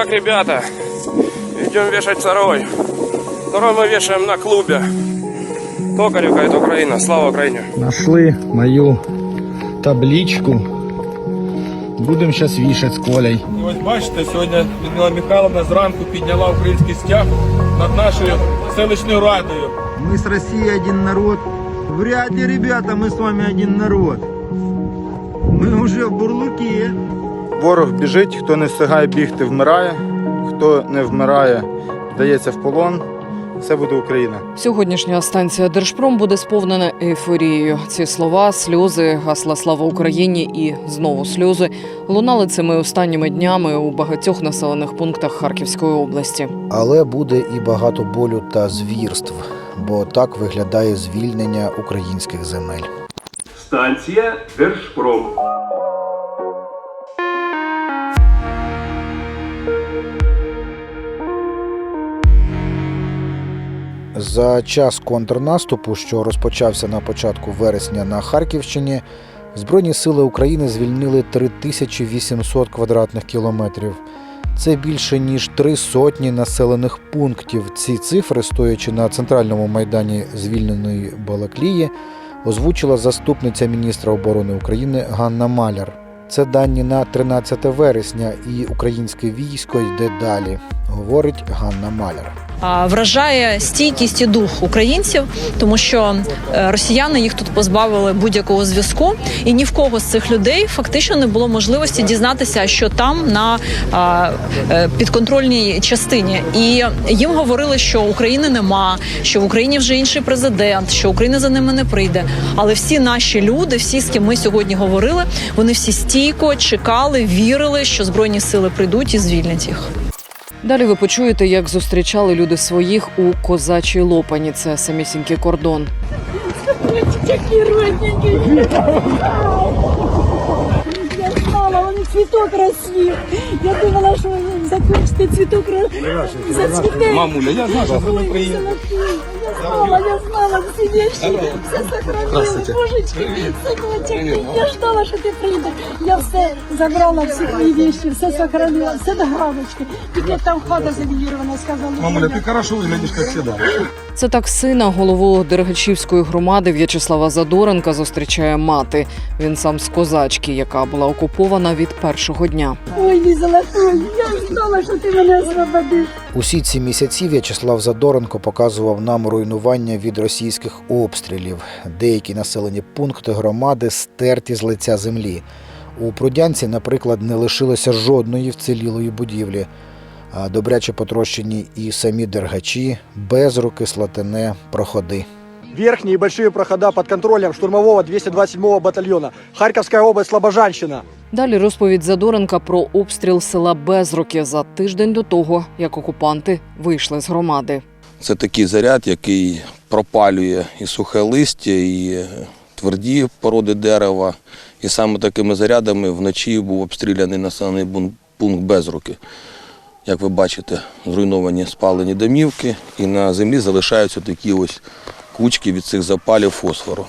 Итак, ребята, идем вешать второй. Второй мы вешаем на клубе. Токаревка, это Украина. Слава Украине. Нашли мою табличку. Будемо зараз вішати з колей. І ось бачите, сьогодні Людмила Михайловна зранку підняла український стяг над нашою селищною радою. Мы с Россией один народ. Вряд ли, ребята, мы с вами один народ. Мы уже в бурлуке. Ворог біжить, хто не встигає бігти, вмирає, хто не вмирає, вдається в полон. Все буде Україна. Сьогоднішня станція Держпром буде сповнена ейфорією. Ці слова, сльози, гасла слава Україні і знову сльози лунали цими останніми днями у багатьох населених пунктах Харківської області. Але буде і багато болю та звірств, бо так виглядає звільнення українських земель. Станція Держпром. За час контрнаступу, що розпочався на початку вересня на Харківщині, Збройні сили України звільнили 3800 квадратних кілометрів. Це більше ніж три сотні населених пунктів. Ці цифри, стоячи на центральному майдані звільненої Балаклії, озвучила заступниця міністра оборони України Ганна Маляр. Це дані на 13 вересня, і українське військо йде далі, говорить Ганна Маляр. Вражає стійкість і дух українців, тому що е, росіяни їх тут позбавили будь-якого зв'язку, і ні в кого з цих людей фактично не було можливості дізнатися, що там на е, підконтрольній частині. І їм говорили, що України нема, що в Україні вже інший президент, що Україна за ними не прийде. Але всі наші люди, всі, з ким ми сьогодні говорили, вони всі стійко чекали, вірили, що збройні сили прийдуть і звільнять їх. Далі ви почуєте, як зустрічали люди своїх у козачій лопані. Це самісінький кордон. Такі родненькі. Я знала, вони цвіток розцвів. Я думала, що закінчити цвіток зацвіте. Мамуля, я знаю, що ви Ой, Україна. Я знала, я всі вещи. Все сохранили. Божечки, синочек, я ждала, що ти прийдеш. Я все забрала, всі твої вещи, все сохранила, все до грамочки. Тільки там хата завіювана, сказали. Мамуля, ти хорошо виглядиш, як завжди. Це так сина голову Дергачівської громади В'ячеслава Задоренка зустрічає мати. Він сам з козачки, яка була окупована від першого дня. Ой, мій золотой, я знала, що ти мене освободиш. Усі ці місяці В'ячеслав Задоренко показував нам руйнування від російських обстрілів. Деякі населені пункти громади стерті з лиця землі. У Прудянці, наприклад, не лишилося жодної вцілілої будівлі. А добряче потрощені і самі дергачі, безруки, слатине, проходи. Верхние и большие прохода под контролем штурмового 227-го батальона. Харьковская область, Слобожанщина. Далі розповідь Задоренка про обстріл села Безруки за тиждень до того, як окупанти вийшли з громади. Це такий заряд, який пропалює і сухе листя, і тверді породи дерева. І саме такими зарядами вночі був обстріляний населений пункт Безруки. Як ви бачите, зруйновані спалені домівки, і на землі залишаються такі ось кучки від цих запалів фосфору.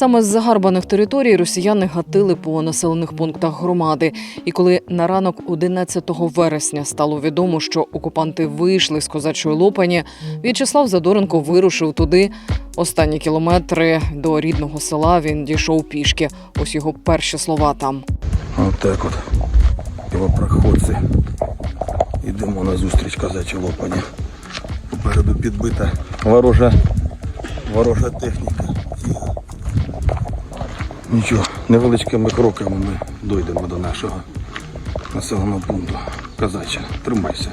Саме з загарбаних територій росіяни гатили по населених пунктах громади. І коли на ранок 11 вересня стало відомо, що окупанти вийшли з козачої лопані, В'ячеслав Задоренко вирушив туди. Останні кілометри до рідного села він дійшов пішки. Ось його перші слова там. Отак от. Півопроходці. Йдемо на зустріч казачі лопані. Попереду підбита ворожа, ворожа техніка. Нічого, невеличкими кроками ми дійдемо до нашого населеного пункту. Казача, тримайся.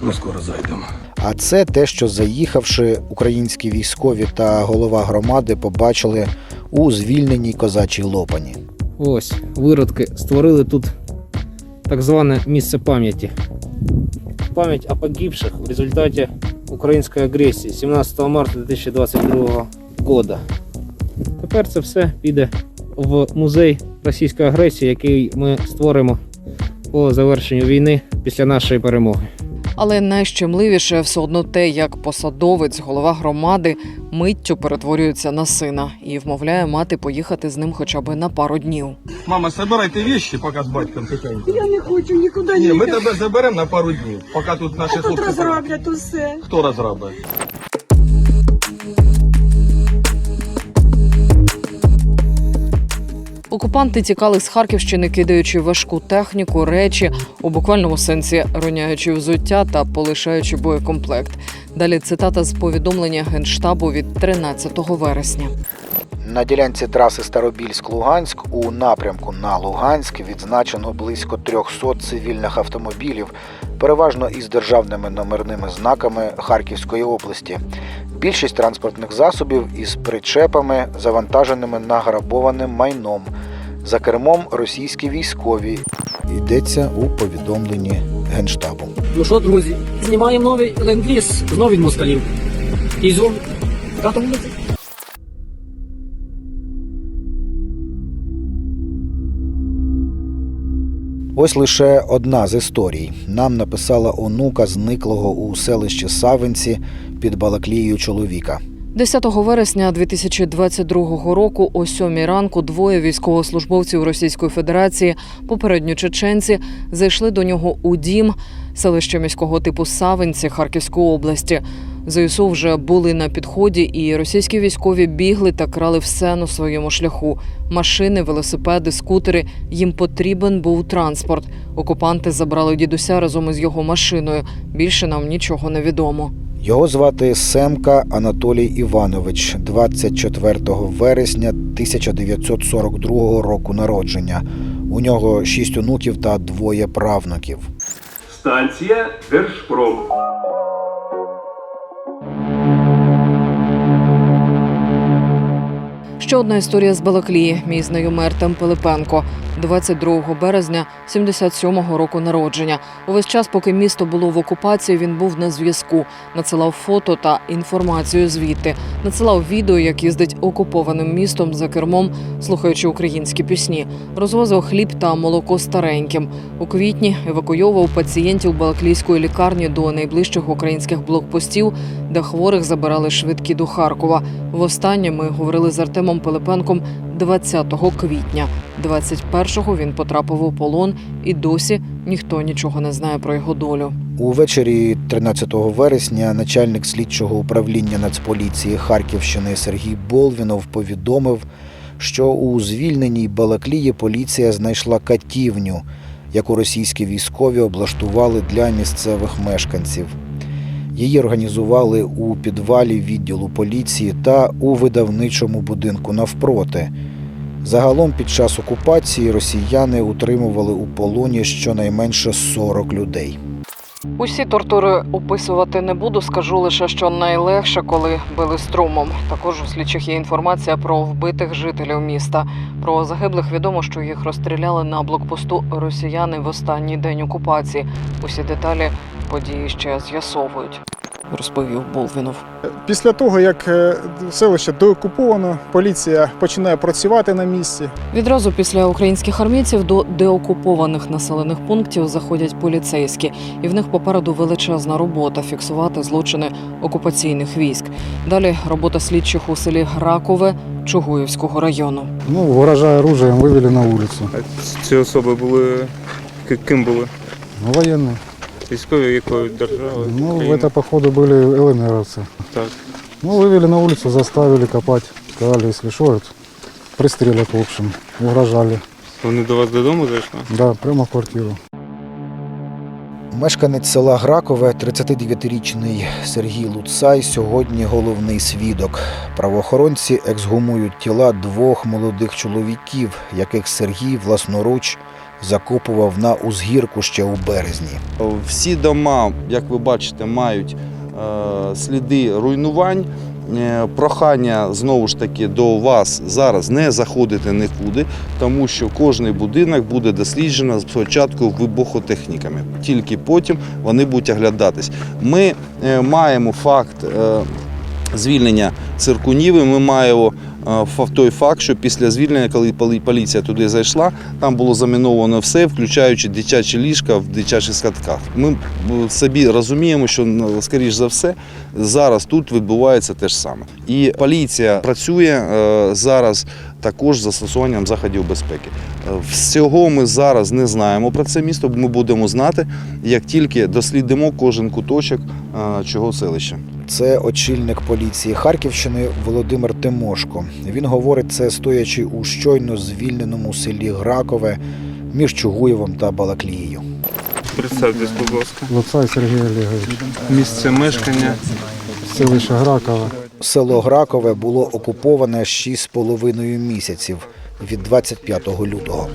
Ми скоро зайдемо. А це те, що заїхавши, українські військові та голова громади побачили у звільненій козачій лопані. Ось, виродки створили тут так зване місце пам'яті. Пам'ять о погибших в результаті української агресії 17 марта 2022 года. Тепер це все піде в музей російської агресії, який ми створимо по завершенню війни після нашої перемоги. Але найщемливіше все одно те, як посадовець, голова громади, миттю перетворюється на сина і вмовляє мати поїхати з ним хоча б на пару днів. Мама, собирайте вещи, поки з батьком тихенько. Я не хочу нікуди Ні, ми тебе заберемо на пару днів, поки тут наші Тут розроблять усе. Хто розробить? Окупанти тікали з Харківщини, кидаючи важку техніку, речі у буквальному сенсі роняючи взуття та полишаючи боєкомплект. Далі цитата з повідомлення генштабу від 13 вересня. На ділянці траси Старобільськ-Луганськ у напрямку на Луганськ відзначено близько 300 цивільних автомобілів, переважно із державними номерними знаками Харківської області. Більшість транспортних засобів із причепами, завантаженими награбованим майном. За кермом російські військові. Йдеться у повідомленні генштабу. Ну що, друзі, знімаємо новий ленд-ліз знову від москалів. Ізюм. П'ята Ось лише одна з історій. Нам написала онука зниклого у селищі Савинці під Балаклією чоловіка. 10 вересня 2022 року о 7 ранку двоє військовослужбовців Російської Федерації, попередньо чеченці, зайшли до нього у дім селище міського типу Савинці Харківської області. ЗСУ вже були на підході, і російські військові бігли та крали все на своєму шляху: машини, велосипеди, скутери. Їм потрібен був транспорт. Окупанти забрали дідуся разом із його машиною. Більше нам нічого не відомо. Його звати Семка Анатолій Іванович, 24 вересня 1942 року народження. У нього шість онуків та двоє правнуків. Станція Держпром. Ще одна історія з Балаклії. Мій знайомий Артем Пилипенко, 22 березня 77-го року народження. Увесь час, поки місто було в окупації, він був на зв'язку, надсилав фото та інформацію звідти, надсилав відео, як їздить окупованим містом за кермом, слухаючи українські пісні, розвозив хліб та молоко стареньким. У квітні евакуйовував пацієнтів Балаклійської лікарні до найближчих українських блокпостів, де хворих забирали швидкі до Харкова. Востаннє ми говорили з Артемом Пилипенком 20 квітня. 21-го він потрапив у полон, і досі ніхто нічого не знає про його долю. Увечері 13 вересня начальник слідчого управління Нацполіції Харківщини Сергій Болвінов повідомив, що у звільненій Балаклії поліція знайшла катівню, яку російські військові облаштували для місцевих мешканців. Її організували у підвалі відділу поліції та у видавничому будинку навпроти. Загалом під час окупації росіяни утримували у полоні щонайменше 40 людей. Усі тортури описувати не буду. Скажу лише, що найлегше, коли били струмом. Також у слідчих є інформація про вбитих жителів міста. Про загиблих відомо, що їх розстріляли на блокпосту росіяни в останній день окупації. Усі деталі події ще з'ясовують. Розповів Болвінов. Після того, як е, селище деокуповано, поліція починає працювати на місці. Відразу після українських армійців до деокупованих населених пунктів заходять поліцейські, і в них попереду величезна робота фіксувати злочини окупаційних військ. Далі робота слідчих у селі Гракове Чугуївського району. Ну, угрожая оружием, вывели на улицу. Ці особи були ким були? Ну, военные Військові якої держави? Ну, в это, походу, были ЛНРовцы. Так. Ну, вывели на улицу, заставили копать. Сказали, если что, это пристрелят, в общем. Угрожали. Вони до вас додому зайшли? Да, прямо в квартиру. Мешканець села Гракове, 39-річний Сергій Луцай, сьогодні головний свідок. Правоохоронці ексгумують тіла двох молодих чоловіків, яких Сергій власноруч закопував на узгірку ще у березні. Всі дома, як ви бачите, мають е, сліди руйнувань. Е, Прохання знову ж таки до вас зараз не заходити нікуди, тому що кожний будинок буде досліджено спочатку вибухотехніками. Тільки потім вони будуть оглядатись. Ми е, маємо факт звільнення циркунів. Ми маємо той факт, що після звільнення, коли полі- поліція туди зайшла, там було заміновано все, включаючи дитячі ліжка в дитячих садках. Ми е, собі розуміємо, що скоріш за все зараз тут відбувається те ж саме. І поліція працює е, зараз також з застосуванням заходів безпеки. Всього ми зараз не знаємо про це місто. Ми будемо знати, як тільки дослідимо кожен куточок е, чого селища. Це очільник поліції Харківщини Володимир Тимошко. Він говорить це стоячи у щойно звільненому селі Гракове між Чугуєвом та Балаклією. Представтесь, будь ласка. Луцай Сергій Олегович. Місце мешкання. Селище Граково. Село Гракове було окуповане 6,5 місяців від 25 лютого.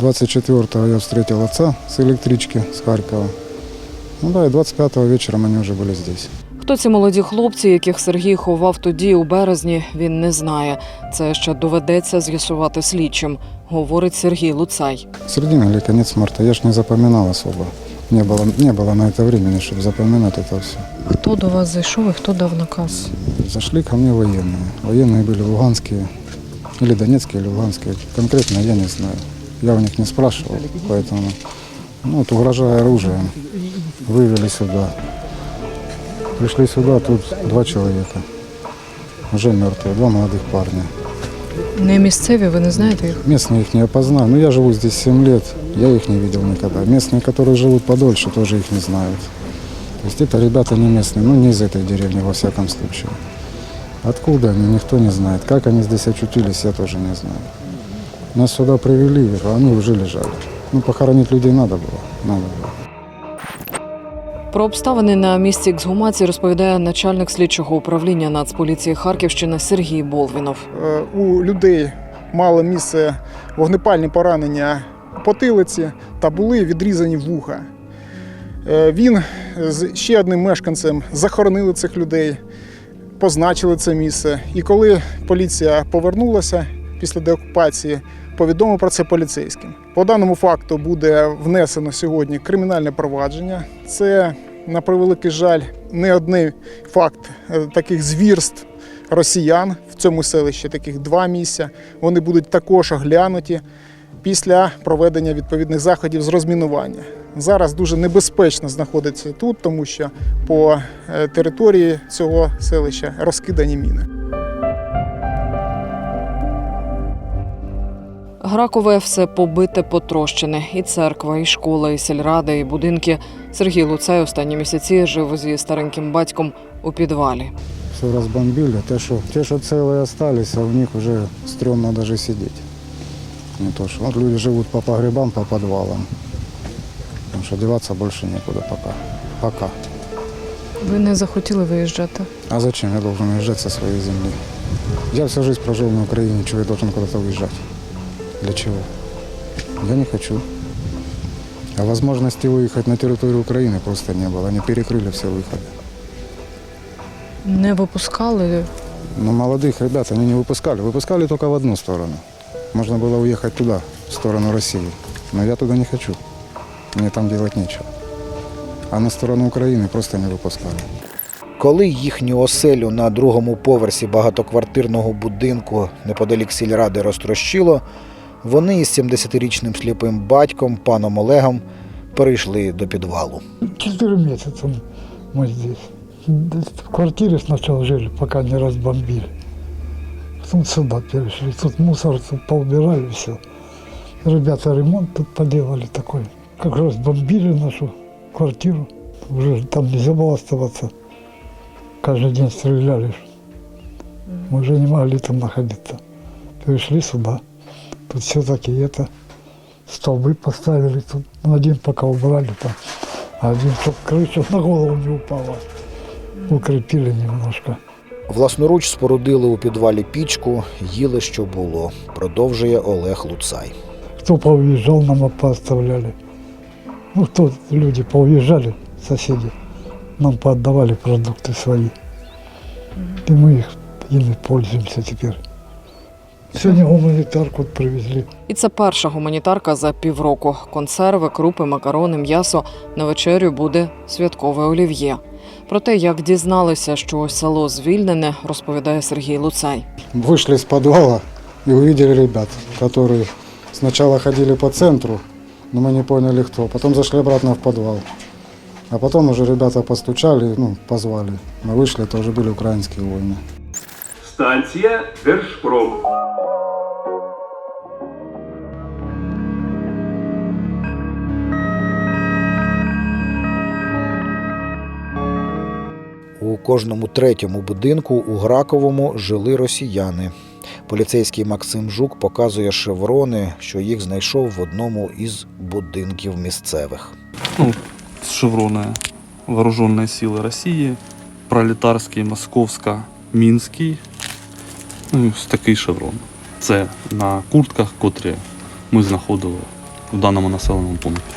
24-го я встретил отца с электрички с Харькова. Ну да, и 25-го вечером они уже были здесь. Хто ці молоді хлопці, яких Сергій ховав тоді у березні, він не знає. Це ще доведеться з'ясувати слідчим, говорить Сергій Луцай. Середина или конец марта, я ж не запоминал особо. Не было, не было на это времени, чтобы запоминать это все. Хто до вас зайшов і хто дав наказ? Зашли ко мне военные. Военные были луганские, или донецкие, или луганские. Конкретно я не знаю. Я у них не спрашивал, поэтому, ну, вот, угрожая оружием, вывели сюда. Пришли сюда, тут два человека, уже мертвые, два молодых парня. Не місцеві, ви не знаєте їх? Местные их не опознаю. Ну, я живу здесь 7 лет, я их не видел никогда. Местные, которые живут подольше, тоже их не знают. То есть это ребята не местные, ну, не из этой деревни, во всяком случае. Откуда они, никто не знает. Как они здесь очутились, я тоже не знаю. Нас сюда привели, а они уже лежали. Ну, похоронить людей надо было, надо было. Про обставини на місці ексгумації розповідає начальник слідчого управління Нацполіції Харківщини Сергій Болвінов. Е, У людей мало місце вогнепальні поранення потилиці та були відрізані вуха. Е, Він з ще одним мешканцем захоронили цих людей, позначили це місце. І коли поліція повернулася після деокупації, повідомив про це поліцейським. По даному факту буде внесено сьогодні кримінальне провадження. Це, на превеликий жаль, не один факт е, таких звірств росіян в цьому селищі, таких два місця. Вони будуть також оглянуті після проведення відповідних заходів з розмінування. Зараз дуже небезпечно знаходитися тут, тому що по е, території цього селища розкидані міни. Гракове все побите, потрощене. І церква, і школа, і сільрада, і будинки. Сергій Луцай останні місяці жив зі стареньким батьком у підвалі. Все разбомбили. Те, что, те, что целые остались, а в них уже стрёмно даже сидеть. Не то, что вот люди живут по погребам, по подвалам. Потому что деваться больше некуда пока. Пока. Ви не захотіли виїжджати? А зачем я должен уезжать со своей земли? Я всю жизнь прожил на Украине, чего я должен куда-то уезжать? Для чего? Я не хочу. А возможности выехать на территорию Украины просто не было. Они перекрыли все выходы. Не випускали. Но молодых ребят они не выпускали. Выпускали только в одну сторону. Можно было уехать туда, в сторону России. Но я туда не хочу. Мне там делать нечего. А на сторону Украины просто не выпускали. Коли їхню оселю на другому поверсі багатоквартирного будинку неподалік сільради розтрощило, вони із 70-річним сліпим батьком, паном Олегом, перейшли до підвалу. Четыре месяца мы здесь. В квартире сначала жили, пока не разбомбили. Потом сюда перешли. Тут мусор тут поубирали все. Ребята ремонт тут поделали такой. Как раз бомбили нашу квартиру. Уже там нельзя было оставаться. Каждый день стреляли. Мы уже не могли там находиться. Перешли сюда. Тут все-таки это столбы поставили тут. Ну, один пока убрали там. А один, чтобы крыша на голову не упала. Укрепили немножко. Власноруч спорудили у підвалі пічку, їли, що було, продовжує Олег Луцай. Кто поуезжал, нам пооставляли. Ну, кто люди поуезжали, соседи, нам поотдавали продукты свои. И мы их ими пользуемся теперь. Сегодня гуманитарку привезли. І це перша гуманітарка за півроку. Консерви, крупи, макарони, м'ясо. На вечерю буде святкове олів'є. Про те, як дізналися, що село звільнене, розповідає Сергій Луцай. Вышли из подвала и увидели ребят, которые сначала ходили по центру, но мы не поняли кто. Потом зашли обратно в подвал. А потом уже ребята постучали, ну, позвали. Мы вышли, это уже были украинские войны. Станція Держпром. кожному третьому будинку у Граковому жили росіяни. Поліцейський Максим Жук показує шеврони, що їх знайшов в одному із будинків місцевих. ну, шевроны Вооруженные силы России, пролетарський, московська, мінський. Ну, і ось такий шеврон. Це на куртках, котрі ми знаходили в даному населеному пункті.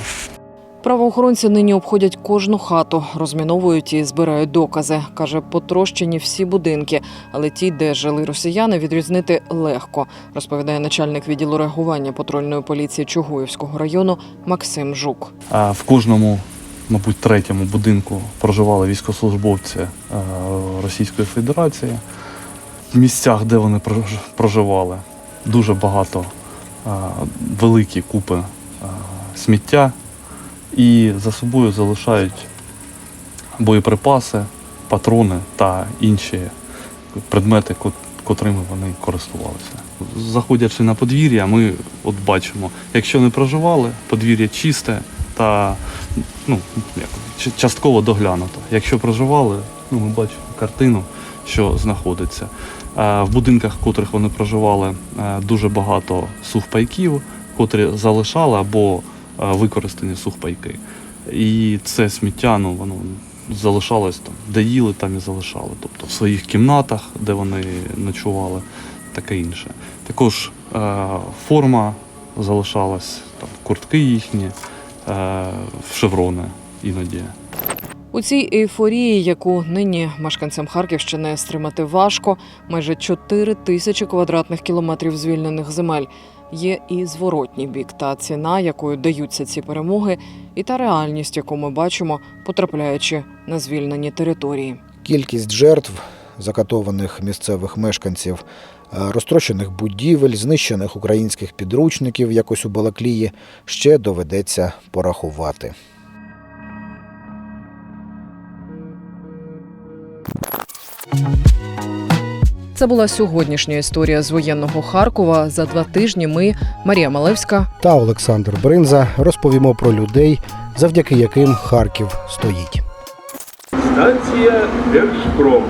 Правоохоронці нині обходять кожну хату, розміновують і збирають докази. Каже, потрощені всі будинки, але ті, де жили росіяни, відрізнити легко, розповідає начальник відділу реагування патрульної поліції Чугуївського району Максим Жук. В кожному, мабуть, третьому будинку проживали військовослужбовці е, Російської Федерації. В місцях, де вони проживали, дуже багато е, великі купи е, сміття і за собою залишають боєприпаси, патрони та інші предмети, котрими вони користувалися. Заходячи на подвір'я, ми от бачимо, якщо не проживали, подвір'я чисте та ну, частково доглянуто. Якщо проживали, ну, ми бачимо картину, що знаходиться. В будинках, в котрих вони проживали, е, дуже багато сухпайків, котрі залишали або використані сухпайки. І це сміття, ну, воно залишалось там, де їли, там і залишали. Тобто в своїх кімнатах, де вони ночували, таке інше. Також е, форма залишалась, там, куртки їхні, е, шеврони іноді. У цій ейфорії, яку нині мешканцям Харківщини стримати важко, майже 4 тисячі квадратних кілометрів звільнених земель. Є і зворотній бік, та ціна, якою даються ці перемоги, і та реальність, яку ми бачимо, потрапляючи на звільнені території. Кількість жертв, закатованих місцевих мешканців, е, розтрощених будівель, знищених українських підручників, якось у Балаклії, ще доведеться порахувати. Це була сьогоднішня історія з воєнного Харкова. За два тижні ми, Марія Малевська, Та Олександр Бринза розповімо про людей, завдяки яким Харків стоїть. Станція Держпром.